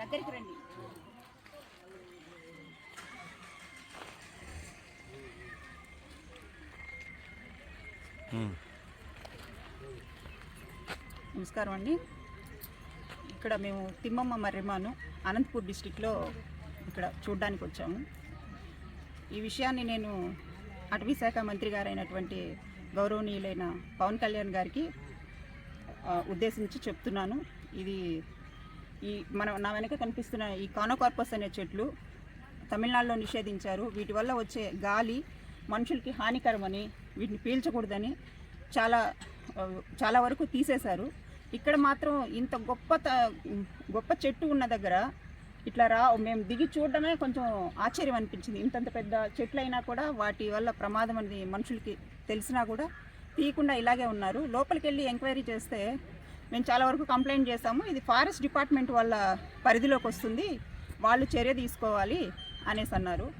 దగ్గరికి రండి. నమస్కారం అండి. ఇక్కడ మేము తిమ్మమ్మ మర్రిమాను అనంతపూర్ డిస్టిక్లో ఇక్కడ చూడ్డానికి వచ్చాము. ఈ విషయాన్ని నేను అటవీ శాఖ మంత్రి గారైనటువంటి గౌరవనీయులైన పవన్ కళ్యాణ్ గారికి ఉద్దేశించి చెప్తున్నాను. ఇది ఈ మన నా వెనక కనిపిస్తున్న ఈ కానోకార్పస్ అనే చెట్లు తమిళనాడులో నిషేధించారు. వీటి వల్ల వచ్చే గాలి మనుషులకి హానికరమని వీటిని పీల్చకూడదని చాలా చాలా వరకు తీసేశారు. ఇక్కడ మాత్రం ఇంత గొప్ప త- గొప్ప చెట్టు ఉన్న దగ్గర ఇట్లా రా మేము దిగి చూడడమే కొంచెం ఆశ్చర్యం అనిపించింది. ఇంతంత పెద్ద చెట్లు అయినా కూడా వాటి వల్ల ప్రమాదం అనేది మనుషులకి తెలిసినా కూడా తీయకుండా ఇలాగే ఉన్నారు. లోపలికి వెళ్ళి ఎంక్వైరీ చేస్తే మేము చాలా వరకు కంప్లైంట్ చేసాము ఇది ఫారెస్ట్ డిపార్ట్మెంట్ వాళ్ళ పరిధిలోకి వస్తుంది. వాళ్ళు చర్య తీసుకోవాలి అనేసి అన్నారు.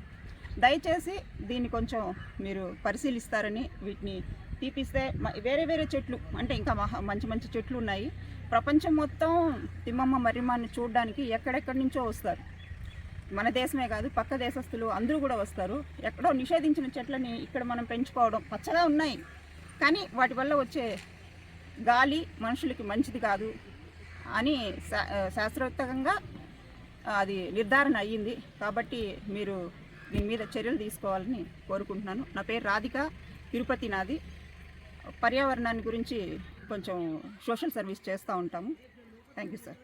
దయచేసి దీన్ని కొంచెం మీరు పరిశీలిస్తారని వీటిని తీపిస్తే మ- వేరే వేరే చెట్లు అంటే ఇంకా మహా మంచి మంచి చెట్లు ఉన్నాయి. ప్రపంచం మొత్తం తిమ్మమ్మ మర్రిమాన్ని చూడడానికి ఎక్కడెక్కడి నుంచో వస్తారు. మన దేశమే కాదు పక్క దేశస్తులు అందరూ కూడా వస్తారు. ఎక్కడో నిషేధించిన చెట్లని ఇక్కడ మనం పెంచుకోవడం పచ్చగా ఉన్నాయి. కానీ వాటి వల్ల వచ్చే గాలి మనుషులకి మంచిది కాదు అని శా- అది నిర్ధారణ అయ్యింది. కాబట్టి మీరు దీని మీద చర్యలు తీసుకోవాలని కోరుకుంటున్నాను. నా పేరు రాధిక తిరుపతి నాది. పర్యావరణాన్ని గురించి కొంచెం సోషల్ సర్వీస్ చేస్తూ ఉంటాము. Thank you sir.